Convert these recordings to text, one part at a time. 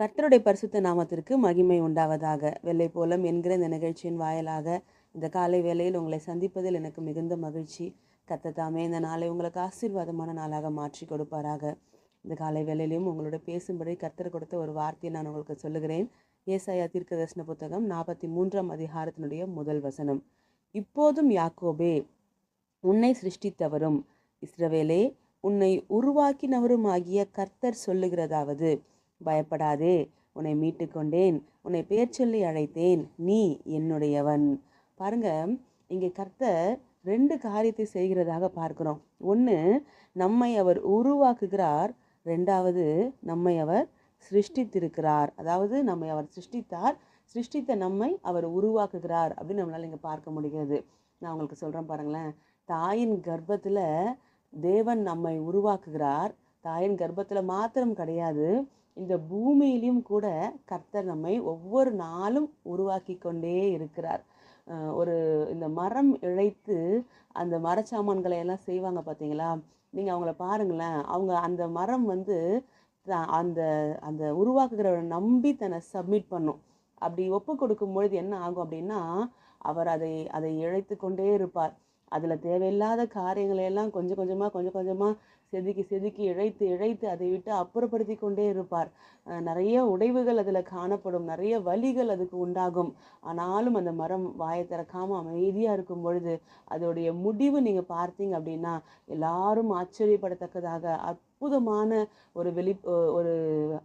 கர்த்தருடைய பரிசுத்த நாமத்திற்கு மகிமை உண்டாவதாக. வெள்ளை போலம் என்கிற இந்த நிகழ்ச்சியின் வாயிலாக இந்த காலை வேளையில் உங்களை சந்திப்பதில் எனக்கு மிகுந்த மகிழ்ச்சி. கத்தத்தாமே இந்த நாளை உங்களுக்கு ஆசீர்வாதமான நாளாக மாற்றி கொடுப்பாராக. இந்த காலை வேளையிலையும் உங்களோட பேசும்படி கர்த்தர் கொடுத்த ஒரு வார்த்தையை நான் உங்களுக்கு சொல்லுகிறேன். ஏசாயா தீர்க்க தரிசன புத்தகம் நாற்பத்தி மூன்றாம் அதிகாரத்தினுடைய முதல் வசனம். இப்போதும் யாக்கோபே உன்னை சிருஷ்டித்தவரும் இஸ்ரவேலே உன்னை உருவாக்கினவரும் ஆகிய கர்த்தர் சொல்லுகிறதாவது பயப்படாதே. உன்னை மீட்டு கொண்டேன் உன்னை பெயர் சொல்லி அழைத்தேன். நீ என்னுடையவன். பாருங்க இங்கே கர்த்தர் ரெண்டு காரியத்தை செய்கிறதாக பார்க்கிறோம். ஒன்று நம்மை அவர் உருவாக்குகிறார். ரெண்டாவது நம்மை அவர் சிருஷ்டித்திருக்கிறார். அதாவது நம்மை அவர் சிருஷ்டித்தார். சிருஷ்டித்த நம்மை அவர் உருவாக்குகிறார் அப்படின்னு நம்மளால் இங்கே பார்க்க முடிகிறது. நான் உங்களுக்கு சொல்கிறேன் பாருங்களேன். தாயின் கர்ப்பத்தில் தேவன் நம்மை உருவாக்குகிறார். தாயின் கர்ப்பத்தில் மாத்திரம் கிடையாது. இந்த பூமியிலையும் கூட கர்த்தர் நம்மை ஒவ்வொரு நாளும் உருவாக்கி கொண்டே இருக்கிறார் ஒரு இந்த மரம் இழைத்து அந்த மரச்சாமான்களை எல்லாம் செய்வாங்க பார்த்தீங்களா நீங்கள் அவங்கள பாருங்களேன். அவங்க அந்த மரம் வந்து த- அந்த அந்த உருவாக்குகிறவரை நம்பி தன்னை சப்மிட் பண்ணும். அப்படி ஒப்பு கொடுக்கும் பொழுது என்ன ஆகும் அப்படின்னா அவர் அதை அதை இழைத்து கொண்டே இருப்பார். அதில் தேவையில்லாத காரியங்களையெல்லாம் கொஞ்சம் கொஞ்சமாக கொஞ்சம் கொஞ்சமாக செதுக்கி செதுக்கி இழைத்து இழைத்து அதை விட்டு அப்புறப்படுத்தி கொண்டே இருப்பார். நிறைய உடைவுகள் அதில் காணப்படும். நிறைய வலிகள் அதுக்கு உண்டாகும். ஆனாலும் அந்த மரம் வாயை திறக்காமல் அமைதியாக இருக்கும் பொழுது அதோடைய முடிவு நீங்கள் பார்த்தீங்க அப்படின்னா எல்லாரும் ஆச்சரியப்படத்தக்கதாக அற்புதமான ஒரு வெளி ஒரு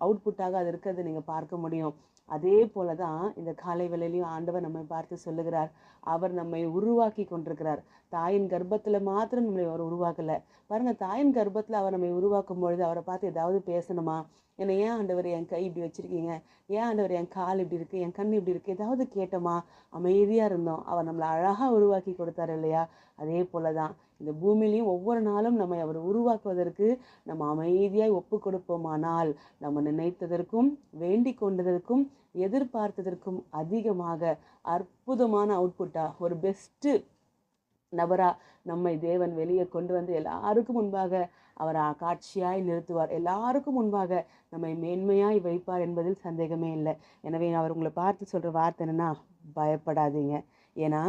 அவுட்புட்டாக அது இருக்கிறத நீங்கள் பார்க்க முடியும். அதே போல தான் இந்த காலை வேலையிலையும் ஆண்டவர் நம்மை பார்த்து சொல்லுகிறார். அவர் நம்மை உருவாக்கி கொண்டிருக்கிறார். தாயின் கர்ப்பத்தில் மாத்திரம் நம்மளை அவர் உருவாக்கலை. பாருங்கள் தாயின் கர்ப்பத்தில் அவர் நம்மை உருவாக்கும் பொழுது அவரை பார்த்து ஏதாவது பேசணுமா? என்னை ஏன் ஆண்டவர் என் கை இப்படி வச்சுருக்கீங்க? ஏன் ஆண்டவர் என் கால் இப்படி இருக்குது என் கண் இப்படி இருக்குது ஏதாவது கேட்டோமா? அமைதியாக இருந்தோம். அவர் நம்மளை அழகாக உருவாக்கி கொடுத்தாரு இல்லையா? அதே போல தான் இந்த பூமியிலையும் ஒவ்வொரு நாளும் நம்மை அவர் உருவாக்குவதற்கு நம்ம அமைதியாய் ஒப்பு கொடுப்போமானால் நம்ம நினைத்ததற்கும் வேண்டிக் கொண்டதற்கும் எதிர்பார்த்ததற்கும் அதிகமாக அற்புதமான அவுட்புட்டா ஒரு பெஸ்ட்டு நபரா நம்மை தேவன் வெளியே கொண்டு வந்து எல்லாருக்கும் முன்பாக அவர் காட்சியாய் நிறுத்துவார். எல்லாருக்கும் முன்பாக நம்மை மேன்மையாய் வைப்பார் என்பதில் சந்தேகமே இல்லை. எனவே அவர் உங்களை பார்த்து சொல்கிற வார்த்தை என்னன்னா பயப்படாதீங்க. ஏன்னா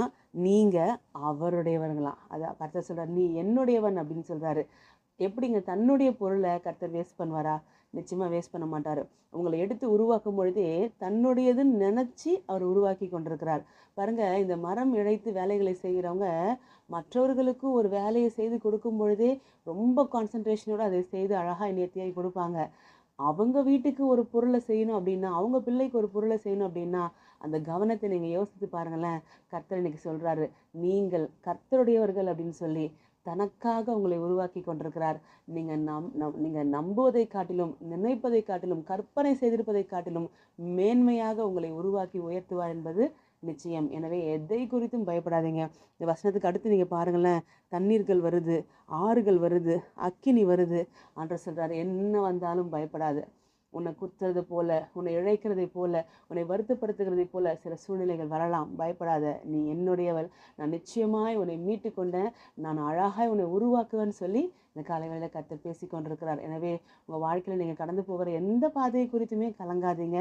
நீங்கள் அவருடையவர்களாம் அதான் கருத்தை சொல்கிறார் நீ என்னுடையவன் அப்படின்னு சொல்கிறாரு எப்படிங்க தன்னுடைய பொருளை கர்த்தர் வேஸ்ட் பண்ணுவாரா? நிச்சயமாக வேஸ்ட் பண்ண மாட்டார். உங்களை எடுத்து உருவாக்கும் பொழுதே தன்னுடையதுன்னு நினச்சி அவர் உருவாக்கி கொண்டிருக்கிறார். பாருங்க இந்த மரம் இழைத்து வேலைகளை செய்கிறவங்க மற்றவர்களுக்கு ஒரு வேலையை செய்து கொடுக்கும் பொழுதே ரொம்ப கான்சன்ட்ரேஷனோடு அதை செய்து அழகாக நேர்த்தியாகி கொடுப்பாங்க. அவங்க வீட்டுக்கு ஒரு பொருளை செய்யணும் அப்படின்னா அவங்க பிள்ளைக்கு ஒரு பொருளை செய்யணும் அப்படின்னா அந்த கவனத்தை நீங்கள் யோசித்து பாருங்களேன். கர்த்தர் இன்னைக்கு சொல்கிறாரு நீங்கள் கர்த்தருடையவர்கள் அப்படின்னு சொல்லி தனக்காக உங்களை உருவாக்கி கொண்டிருக்கிறார். நீங்கள் நம் நம் நீங்கள் நம்புவதை காட்டிலும் நினைப்பதை காட்டிலும் கற்பனை செய்திருப்பதை காட்டிலும் மேன்மையாக உங்களை உருவாக்கி உயர்த்துவார் என்பது நிச்சயம். எனவே எதை குறித்தும் பயப்படாதீங்க. இந்த வசனத்துக்கு அடுத்து நீங்கள் பாருங்களேன். தண்ணீர்கள் வருது ஆறுகள் வருது அக்கினி வருது அன்று சொல்கிறாரு என்ன வந்தாலும் பயப்படாது. உன்னை குத்துறது போல உன்னை இழைக்கிறதை போல உன்னை வருத்தப்படுத்துகிறதை போல சில சூழ்நிலைகள் வரலாம். பயப்படாத நீ என்னுடையவள். நான் நிச்சயமாய் உன்னை மீட்டு கொண்டேன். நான் அழகாய் உன்னை உருவாக்குவேன்னு சொல்லி இந்த காலை வேளையில கர்த்தர் பேசி கொண்டிருக்கிறார். எனவே உங்கள் வாழ்க்கையில் நீங்கள் கடந்து போகிற எந்த பாதையை குறித்துமே கலங்காதீங்க.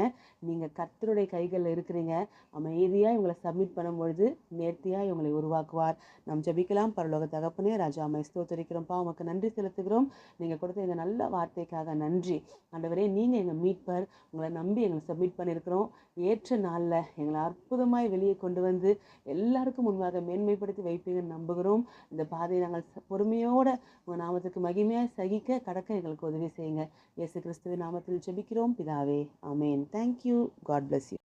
நீங்கள் கத்தருடைய கைகளில் இருக்கிறீங்க. அமைதியாக இவங்களை சப்மிட் பண்ணும்பொழுது நேர்த்தியாக இவங்களை உருவாக்குவார். நாம் ஜெபிக்கலாம். பரலோக தகப்பனே ராஜா அம்மை ஸ்தோத்தரிக்கிறோம்ப்பா உமக்கு நன்றி செலுத்துகிறோம். நீங்கள் கொடுத்த இந்த நல்ல வார்த்தைக்காக நன்றி. ஆண்டவரே நீங்கள் எங்கள் மீட்பர் உங்களை நம்பி எங்களை சப்மிட் பண்ணியிருக்கிறோம் ஏற்ற நாளில் எங்களை அற்புதமாய் வெளியே கொண்டு வந்து எல்லாருக்கும் முன்பாக மேன்மைப்படுத்தி வைப்பீங்கன்னு நம்புகிறோம். இந்த பாதையை நாங்கள் பொறுமையோடு பொறுமையோட உங்கள் நாமத்துக்கு மகிமையாக சகிக்க கடக்க எங்களுக்கு உதவி செய்யுங்க. இயேசு கிறிஸ்துவின் நாமத்தில் ஜெபிக்கிறோம். பிதாவே ஆமென். Thank you God bless you